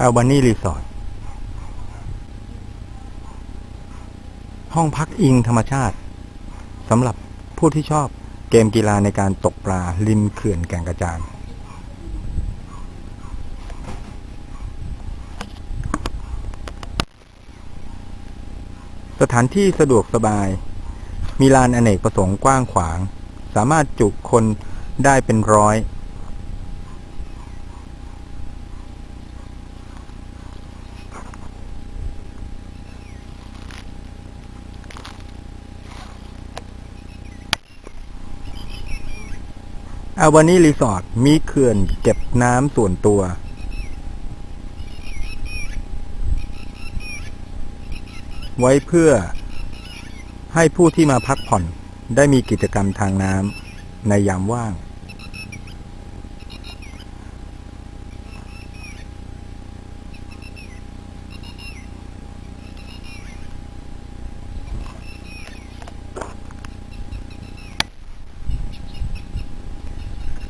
อัลบานีรีสอร์ทห้องพักอิงธรรมชาติสำหรับผู้ที่ชอบเกมกีฬาในการตกปลาริมเขื่อนแก่งกระจานสถานที่สะดวกสบาย มีลานอเนกประสงค์กว้างขวาง สามารถจุคนได้เป็นร้อย อัลบานีรีสอร์ทมีเขื่อนเก็บน้ำส่วนตัว ไว้เพื่อให้ผู้ที่มาพักผ่อนได้มีกิจกรรมทางน้ำในยามว่าง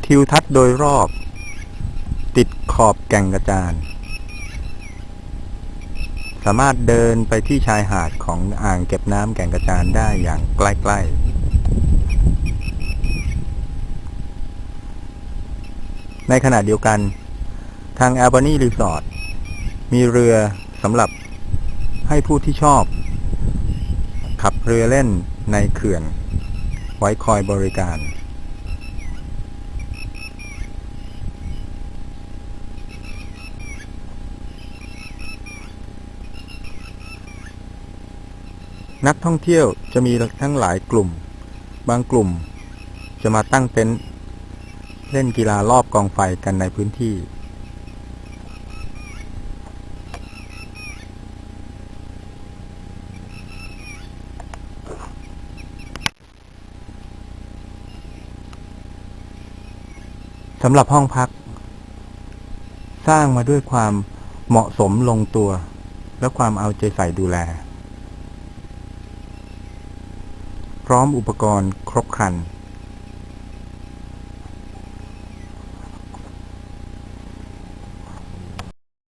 ทิวทัศน์โดยรอบ ติดขอบแก่งกระจานสามารถเดินไปที่ชายหาดของอ่างเก็บน้ำแก่งกระจานได้อย่างใกล้ๆ ในขณะเดียวกัน ทาง a l b a n y Resort มีเรือสำหรับให้ผู้ที่ชอบ ขับเรือเล่นในเขื่อน ไว้คอยบริการ นักท่องเที่ยวจะมีทั้งหลายกลุ่ม บางกลุ่มจะมาตั้งเต็นท์เล่นกีฬารอบกองไฟกันในพื้นที่ สำหรับห้องพัก สร้างมาด้วยความเหมาะสมลงตัว และความเอาใจใส่ดูแล พร้อมอุปกรณ์ครบครัน